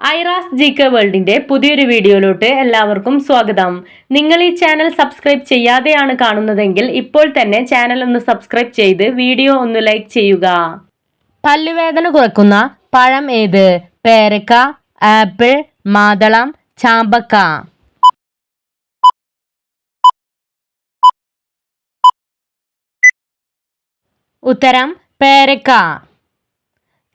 Aira's G K വേൾഡിന്റെ പുതിയൊരു വീഡിയോയിലോട്ട് എല്ലാവർക്കും സ്വാഗതം. നിങ്ങൾ ഈ ചാനൽ സബ്സ്ക്രൈബ് ചെയ്യാതെയാണ് കാണുന്നതെങ്കിൽ ഇപ്പോൾ തന്നെ ചാനൽ ഒന്ന് സബ്സ്ക്രൈബ് ചെയ്ത് വീഡിയോ ഒന്ന് ലൈക്ക് ചെയ്യുക. പല്ലുവേദന കുറക്കുന്ന പഴം ഏത്? പേരക്ക ആപ്പിൾ മാതളം ചാമ്പക്ക. ഉത്തരം പേരക്ക.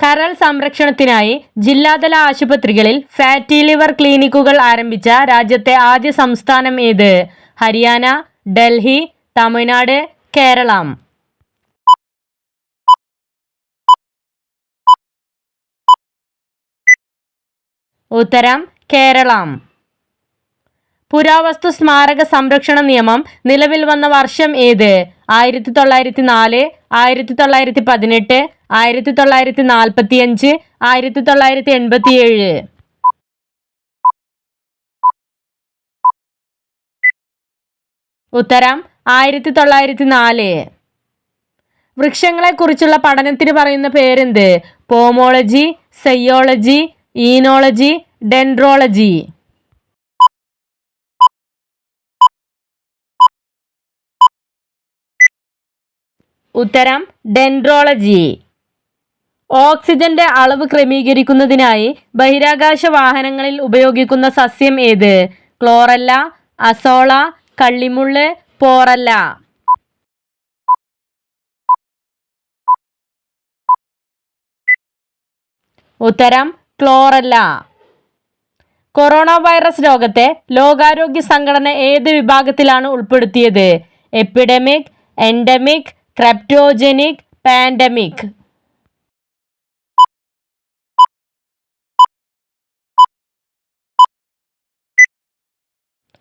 കരൾ സംരക്ഷണത്തിനായി ജില്ലാതല ആശുപത്രികളിൽ ഫാറ്റി ലിവർ ക്ലിനിക്കുകൾ ആരംഭിച്ച രാജ്യത്തെ ആദ്യ സംസ്ഥാനം ഏത്? ഹരിയാന ഡൽഹി തമിഴ്നാട് കേരളം. ഉത്തരം കേരളം. പുരാവസ്തു സ്മാരക സംരക്ഷണ നിയമം നിലവിൽ വന്ന വർഷം ഏത്? ആയിരത്തി തൊള്ളായിരത്തി നാല് ആയിരത്തി തൊള്ളായിരത്തി പതിനെട്ട് ആയിരത്തി തൊള്ളായിരത്തി നാൽപ്പത്തി അഞ്ച് ആയിരത്തി തൊള്ളായിരത്തി എൺപത്തി ഏഴ് ഉത്തരം ആയിരത്തി തൊള്ളായിരത്തി നാല് വൃക്ഷങ്ങളെക്കുറിച്ചുള്ള പഠനത്തിന് പറയുന്ന പേരെന്ത്? പോമോളജി സയോളജി ഈനോളജി ഡെൻഡ്രോളജി. ഉത്തരം ഡെൻഡ്രോളജി. ഓക്സിജന്റെ അളവ് ക്രമീകരിക്കുന്നതിനായി ബഹിരാകാശ വാഹനങ്ങളിൽ ഉപയോഗിക്കുന്ന സസ്യം ഏത്? ക്ലോറല്ല അസോള കള്ളിമുള്ള് പോറല്ല. ഉത്തരം ക്ലോറല്ല. കൊറോണ വൈറസ് രോഗത്തെ ലോകാരോഗ്യ സംഘടന ഏത് വിഭാഗത്തിലാണ് ഉൾപ്പെടുത്തിയത്? Epidemic endemic cryptogenic pandemic.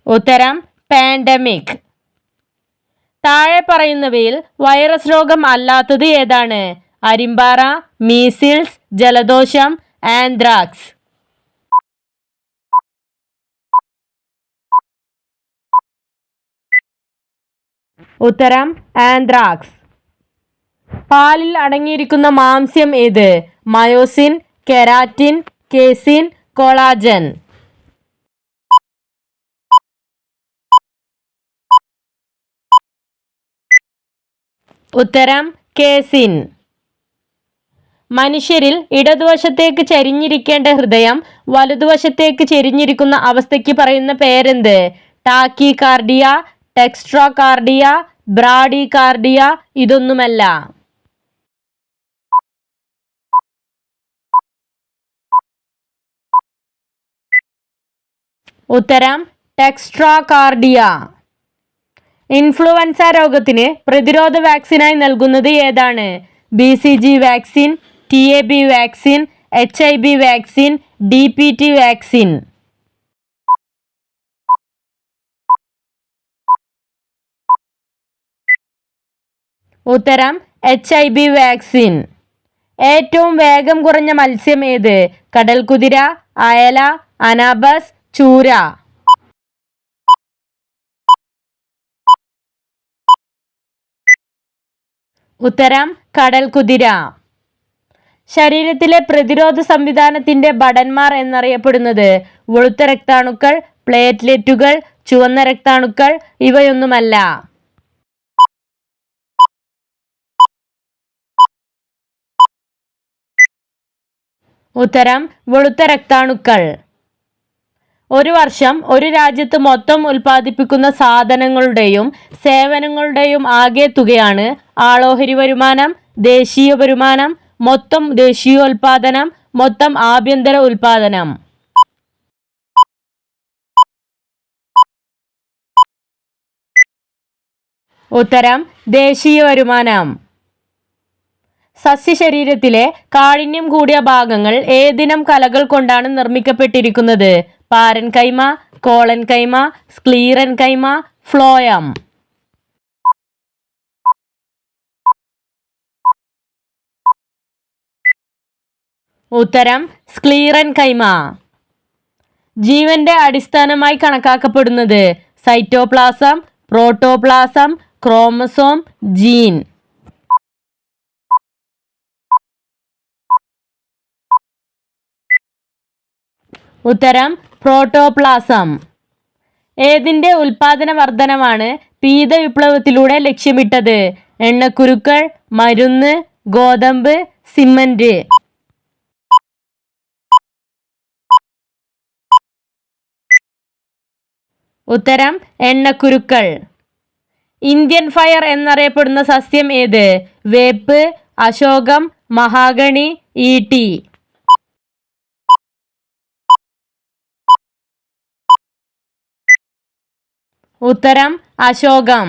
ഉത്തരം പാൻഡമിക് താഴെ പറയുന്നവയിൽ വൈറസ് രോഗം അല്ലാത്തത് ഏതാണ്? അരിമ്പാറ മീസിൽസ് ജലദോഷം ആൻഡ്രാക്സ് ഉത്തരം ആൻഡ്രാക്സ് പാലിൽ അടങ്ങിയിരിക്കുന്ന മാംസ്യം ഏത്? മയോസിൻ കെരാറ്റിൻ കേസിൻ കൊളാജൻ ഉത്തരം കേസിൻ മനുഷ്യരിൽ ഇടതുവശത്തേക്ക് ചരിഞ്ഞിരിക്കേണ്ട ഹൃദയം വലതുവശത്തേക്ക് ചെരിഞ്ഞിരിക്കുന്ന അവസ്ഥയ്ക്ക് പറയുന്ന പേരെന്ത്? Tachycardia dextrocardia bradycardia ഇതൊന്നുമല്ല. ഉത്തരം ടെക്സ്ട്രോകാർഡിയ. ഇൻഫ്ലുവൻസ രോഗത്തിന് പ്രതിരോധ വാക്സിനായി നൽകുന്നത് ഏതാണ്? B C G vaccine T A B vaccine H I B vaccine D P T vaccine. ഉത്തരം എച്ച് ഐ ബി വാക്സിൻ. ഏറ്റവും വേഗം കുറഞ്ഞ മത്സ്യം ഏത്? കടൽക്കുതിര അയല അനാബസ് ചൂര. ഉത്തരം കടൽ കുതിര. ശരീരത്തിലെ പ്രതിരോധ സംവിധാനത്തിന്റെ ഭടന്മാർ എന്നറിയപ്പെടുന്നത് വെളുത്ത രക്താണുക്കൾ പ്ലേറ്റ്ലെറ്റുകൾ ചുവന്ന രക്താണുക്കൾ ഇവയൊന്നുമല്ല. ഉത്തരം വെളുത്ത രക്താണുക്കൾ. ഒരു വർഷം ഒരു രാജ്യത്ത് മൊത്തം ഉൽപ്പാദിപ്പിക്കുന്ന സാധനങ്ങളുടെയും സേവനങ്ങളുടെയും ആകെ തുകയാണ് ആളോഹരി വരുമാനം ദേശീയ വരുമാനം മൊത്തം ദേശീയോൽപാദനം മൊത്തം ആഭ്യന്തര ഉൽപാദനം. ഉത്തരം ദേശീയ വരുമാനം. സസ്യശരീരത്തിലെ കാഠിന്യം കൂടിയ ഭാഗങ്ങൾ ഏതിനം കലകൾ കൊണ്ടാണ് നിർമ്മിക്കപ്പെട്ടിരിക്കുന്നത്? പാരൻ കൈമ കോളൻ കൈമ സ്ക്ലീറൻ കൈമ ഫ്ലോയം. ഉത്തരം സ്ക്ലീറൻ കൈമ. ജീവന്റെ അടിസ്ഥാനമായി കണക്കാക്കപ്പെടുന്നത് സൈറ്റോപ്ലാസം പ്രോട്ടോപ്ലാസം ക്രോമസോം ജീൻ. ഉത്തരം പ്രോട്ടോപ്ലാസം. ഏതിന്റെ ഉൽപാദന വർധനമാണ് പീത വിപ്ലവത്തിലൂടെ ലക്ഷ്യമിട്ടത്? എണ്ണക്കുരുക്കൾ മരുന്ന് ഗോതമ്പ് സിമന്റ്. ഉത്തരം എണ്ണക്കുരുക്കൾ. ഇന്ത്യൻ ഫയർ എന്നറിയപ്പെടുന്ന സസ്യം ഏത്? വേപ്പ് അശോകം മഹാഗണി ഈട്ടി ഉത്തരം അശോകം.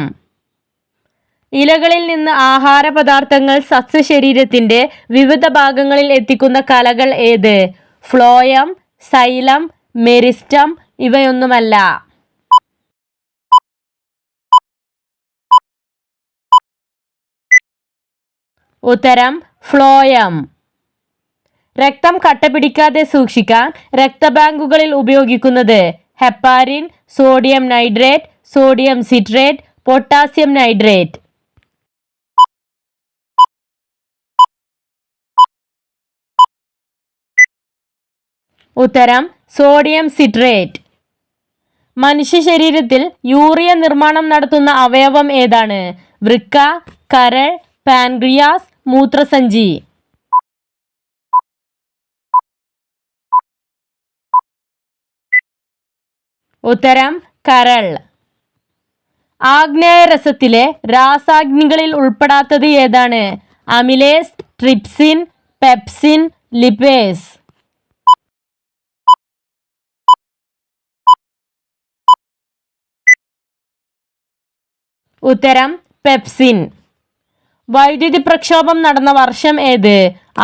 ഇലകളിൽ നിന്ന് ആഹാര പദാർത്ഥങ്ങൾ സസ്യശരീരത്തിന്റെ വിവിധ ഭാഗങ്ങളിൽ എത്തിക്കുന്ന കലകൾ ഏത്? ഫ്ലോയം സൈലം മെരിസ്റ്റം ഇവയൊന്നുമല്ല. ഉത്തരം ഫ്ലോയം. രക്തം കട്ടപിടിക്കാതെ സൂക്ഷിക്കാൻ രക്തബാങ്കുകളിൽ ഉപയോഗിക്കുന്നത് heparin sodium nitrate sodium citrate potassium nitrate. ഉത്തരം സോഡിയം സിട്രേറ്റ്. മനുഷ്യ ശരീരത്തിൽ യൂറിയ നിർമ്മാണം നടത്തുന്ന അവയവം ഏതാണ്? വൃക്ക കരൾ പാൻക്രിയാസ് മൂത്രസഞ്ചി. ഉത്തരം കരൾ. ആഗ്നേയരസത്തിലെ രാസാഗ്നികളിൽ ഉൾപ്പെടാത്തത് ഏതാണ്? Amylase trypsin pepsin lipase. ഉത്തരം പെപ്സിൻ. വൈദ്യുതി പ്രക്ഷോഭം നടന്ന വർഷം ഏത്?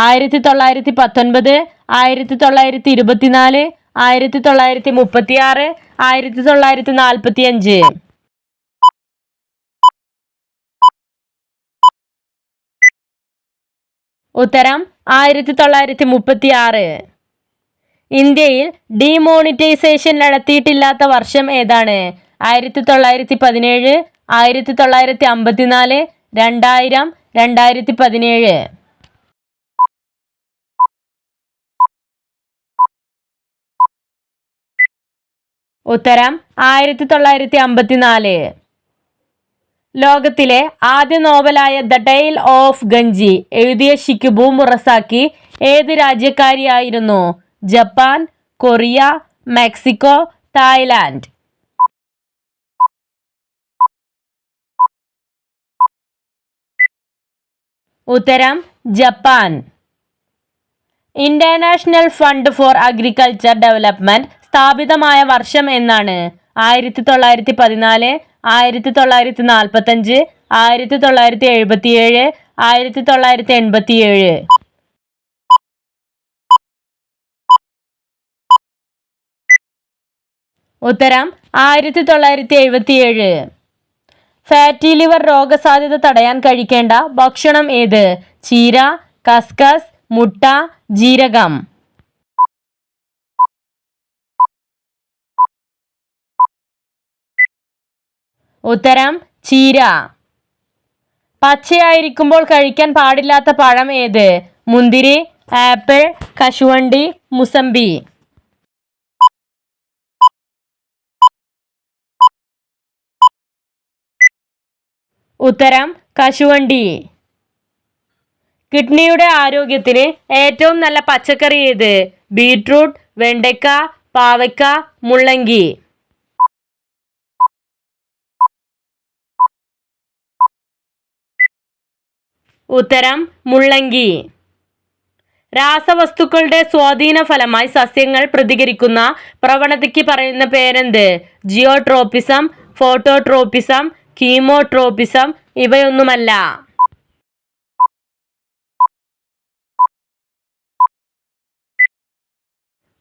ആയിരത്തി തൊള്ളായിരത്തി പത്തൊൻപത് ആയിരത്തി തൊള്ളായിരത്തി ഇരുപത്തിനാല് ആയിരത്തി തൊള്ളായിരത്തി മുപ്പത്തി ആറ് ആയിരത്തി തൊള്ളായിരത്തി നാൽപ്പത്തി ഉത്തരം ആയിരത്തി തൊള്ളായിരത്തി മുപ്പത്തി ആറ് ഇന്ത്യയിൽ ഡിമോണിറ്റൈസേഷൻ നടത്തിയിട്ടില്ലാത്ത വർഷം ഏതാണ്? ആയിരത്തി തൊള്ളായിരത്തി പതിനേഴ് ആയിരത്തി തൊള്ളായിരത്തി അമ്പത്തിനാല് രണ്ടായിരം രണ്ടായിരത്തി പതിനേഴ് ഉത്തരം ആയിരത്തി തൊള്ളായിരത്തി അമ്പത്തിനാല് ലോകത്തിലെ ആദ്യ നോവലായ ദ ടൈൽ ഓഫ് ഗഞ്ചി എഴുതിയ ഷിക്കുബു മുറസാക്കി ഏത് രാജ്യക്കാരിയായിരുന്നു? Japan Korea Mexico Thailand. ഉത്തരം Japan. International fund for agriculture development സ്ഥാപിതമായ വർഷം എന്നാണ്. ആയിരത്തി തൊള്ളായിരത്തി പതിനാല് ആയിരത്തി തൊള്ളായിരത്തി നാൽപ്പത്തഞ്ച് ആയിരത്തി തൊള്ളായിരത്തി എഴുപത്തിയേഴ് ആയിരത്തി തൊള്ളായിരത്തി എൺപത്തിയേഴ് ഉത്തരം ആയിരത്തി തൊള്ളായിരത്തി എഴുപത്തിയേഴ് ഫാറ്റി ലിവർ രോഗസാധ്യത തടയാൻ കഴിക്കേണ്ട ഭക്ഷണം ഏത്? ചീര കസ്കസ് മുട്ട ജീരകം. ഉത്തരം ചീര. പച്ചയായിരിക്കുമ്പോൾ കഴിക്കാൻ പാടില്ലാത്ത പഴം ഏത്? മുന്തിരി ആപ്പിൾ കശുവണ്ടി മുസമ്പി. ഉത്തരം കശുവണ്ടി. കിഡ്നിയുടെ ആരോഗ്യത്തിന് ഏറ്റവും നല്ല പച്ചക്കറി ഏത്? ബീട്രൂട്ട് വെണ്ടയ്ക്ക പാവയ്ക്ക മുള്ളങ്കി. ഉത്തരം മുള്ളങ്കി. രാസവസ്തുക്കളുടെ സ്വാധീന ഫലമായി സസ്യങ്ങൾ പ്രതികരിക്കുന്ന പ്രവണതയ്ക്ക് പറയുന്ന പേരെന്ത്? ജിയോട്രോപ്പിസം ഫോട്ടോട്രോപ്പിസം കീമോട്രോപ്പിസം ഇവയൊന്നുമല്ല.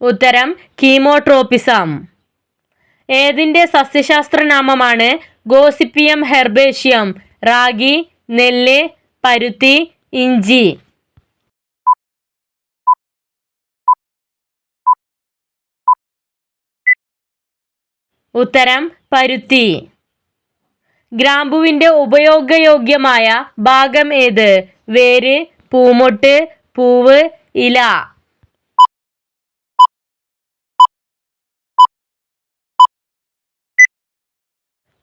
ഉത്തരം കീമോട്രോപ്പിസം. ഏതിന്റെ സസ്യശാസ്ത്രനാമമാണ് ഗോസിപ്പിയം ഹെർബേഷ്യം? റാഗി നെല്ല് പരുത്തി ഇഞ്ചി. ഉത്തരം പരുത്തി. ഗ്രാമ്പുവിന്റെ ഉപയോഗയോഗ്യമായ ഭാഗം ഏത്? വേര് പൂമൊട്ട് പൂവ് ഇല.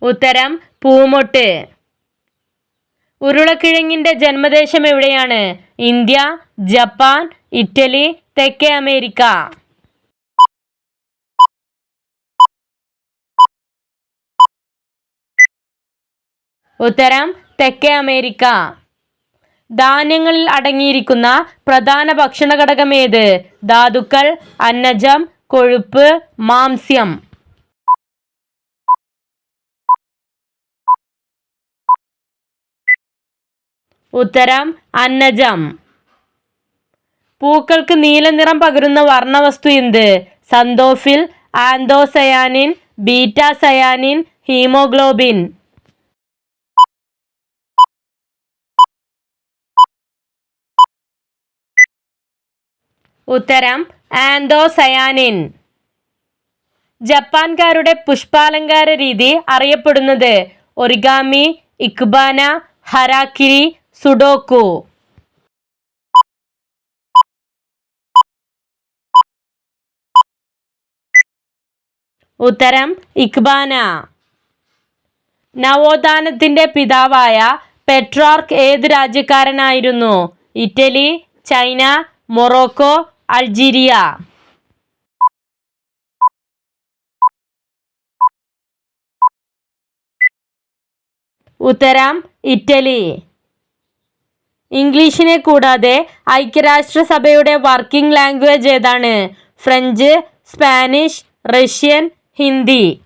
ഉത്തരം പൂമൊട്ട്. ഉരുളക്കിഴങ്ങിന്റെ ജന്മദേശം എവിടെയാണ്? ഇന്ത്യ ജപ്പാൻ ഇറ്റലി തെക്കേ അമേരിക്ക. ഉത്തരം തെക്കേ അമേരിക്ക. ധാന്യങ്ങളിൽ അടങ്ങിയിരിക്കുന്ന പ്രധാന ഭക്ഷണ ഘടകം ഏത്? ധാതുക്കൾ അന്നജം കൊഴുപ്പ് മാംസ്യം. ഉത്തരം അന്നജം. പൂക്കൾക്ക് നീല നിറം പകരുന്ന വർണവസ്തു എന്ത്? Xanthophyll anthocyanin betacyanin haemoglobin. ഉത്തരം ആന്തോസയാനിൻ. ജപ്പാൻകാരുടെ പുഷ്പാലങ്കാര രീതി അറിയപ്പെടുന്നത് ഒറിഗാമി ഇക്ബാന ഹരാക്കിരി സുഡോക്കു. ഉത്തരം ഇക്ബാന. നവോത്ഥാനത്തിന്റെ പിതാവായ പെട്രോർക്ക് ഏത് രാജ്യക്കാരനായിരുന്നു? Italy China Morocco Algeria. ഉത്തരം ഇറ്റലി. ഇംഗ്ലീഷിനെ കൂടാതെ ഐക്യരാഷ്ട്രസഭയുടെ വർക്കിംഗ് ലാംഗ്വേജ് ഏതാണ്? French Spanish Russian Hindi.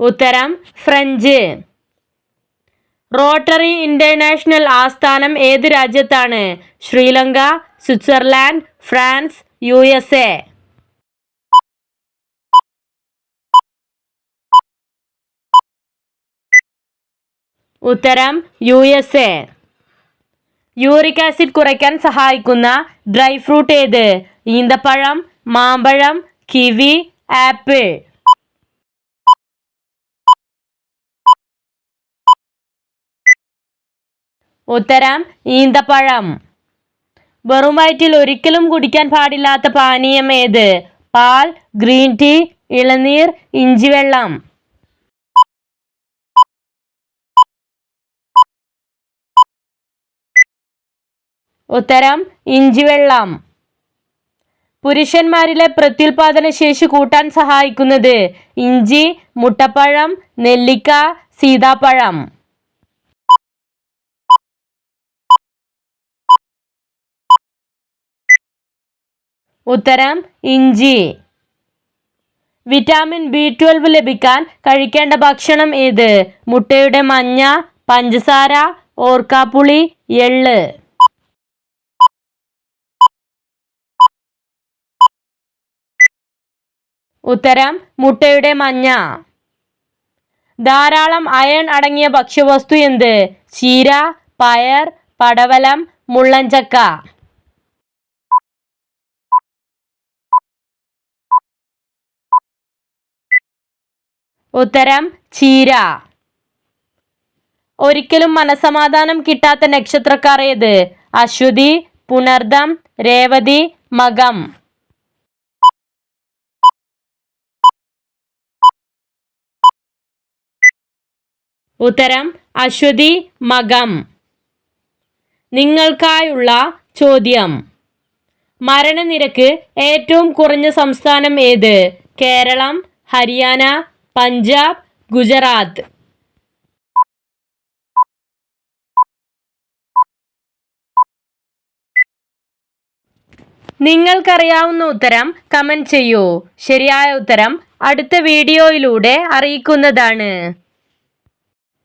ഉത്തരം ഫ്രഞ്ച്. റോട്ടറി ഇന്റർനാഷണൽ ആസ്ഥാനം ഏത് രാജ്യത്താണ്? Sri Lanka Switzerland France U S A. ഉത്തരം U S A. Uric acid കുറയ്ക്കാൻ സഹായിക്കുന്ന ഡ്രൈ ഫ്രൂട്ട് ഏത്? ഈന്തപ്പഴം മാമ്പഴം കിവി ആപ്പിൾ. ഉത്തരം ഈന്തപ്പഴം. വെറും വയറ്റിൽ ഒരിക്കലും കുടിക്കാൻ പാടില്ലാത്ത പാനീയം ഏത്? പാൽ ഗ്രീൻ ടീ ഇളനീർ ഇഞ്ചിവെള്ളം ഉത്തരം ഇഞ്ചിവെള്ളം പുരുഷന്മാരിലെ പ്രത്യുൽപാദന ശേഷി കൂട്ടാൻ സഹായിക്കുന്നത് ഇഞ്ചി മുട്ടപ്പഴം നെല്ലിക്ക സീതാപ്പഴം. ഉത്തരം ഇഞ്ചി. വിറ്റാമിൻ ബി ട്വൽവ് ലഭിക്കാൻ കഴിക്കേണ്ട ഭക്ഷണം ഏത്? മുട്ടയുടെ മഞ്ഞ പഞ്ചസാര ഓർക്കാപ്പുളി എള്ള്. ഉത്തരം മുട്ടയുടെ മഞ്ഞ. ധാരാളം അയൺ അടങ്ങിയ ഭക്ഷ്യവസ്തു എന്ത്? ചീര പയർ പടവലം മുള്ളഞ്ചക്ക ഉത്തരം ചീര. ഒരിക്കലും മനസമാധാനം കിട്ടാത്ത നക്ഷത്രക്കാർ ഏത്? അശ്വതി പുനർദം രേവതി മകം. ഉത്തരം അശ്വതി മകം. നിങ്ങൾക്കായുള്ള ചോദ്യം. മരണനിരക്ക് ഏറ്റവും കുറഞ്ഞ സംസ്ഥാനം ഏത്? കേരളം ഹരിയാന പഞ്ചാബ് ഗുജറാത്ത്. നിങ്ങൾക്കറിയാവുന്ന ഉത്തരം കമന്റ് ചെയ്യൂ. ശരിയായ ഉത്തരം അടുത്ത വീഡിയോയിലൂടെ അറിയിക്കുന്നതാണ്.